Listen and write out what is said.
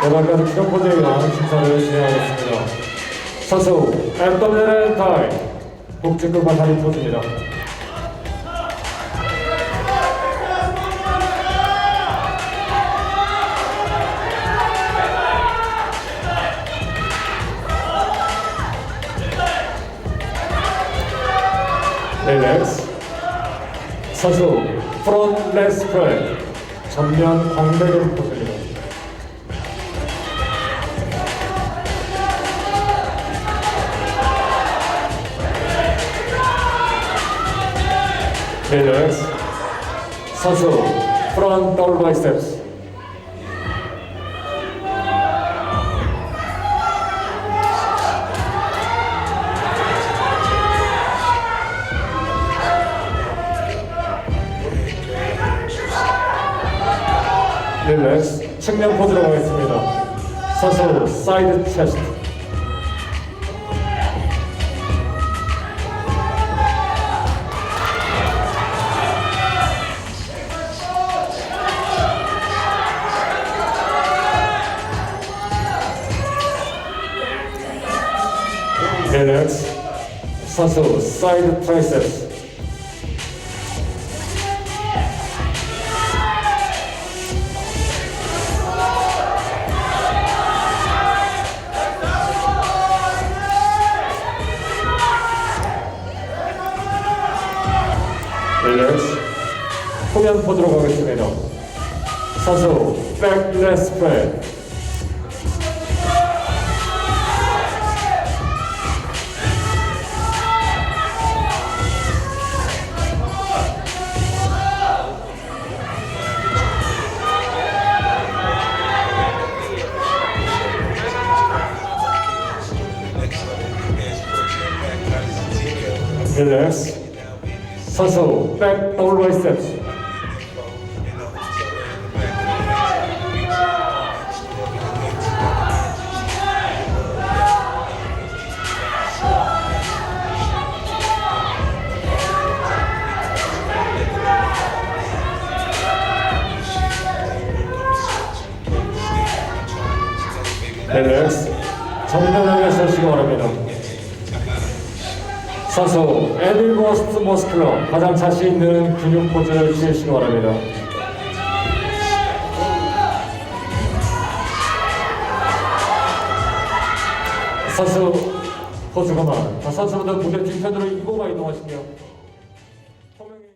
기록 포즈에 의한 심사를 진행하겠습니다. 선수 앱도미널 타임 복직근과 다리 포즈입니다. 릴렉스 선수 프론트 레스 프레 전면 광배근 포즈입니다. 릴렉스 선수 프론트 더블 바이셉스 릴렉스 측면 포즈로 가겠습니다. 선수 사이드 체스트 릴렉스 선수 사이드 트라이셉스 릴렉스 후면 포즈로 가겠습니다. 선수 백 레스 프레 릴렉스 선수 백 더블 바이셉스 릴렉스 정면하게 서시기 바랍니다. 선수 에딜버스트 머스클러 가장 자신 있는 근육 포즈를 취하시기 바랍니다. 선수 포즈 그만. 자, 선수분들 무대 뒤편으로 이고가 이동하시며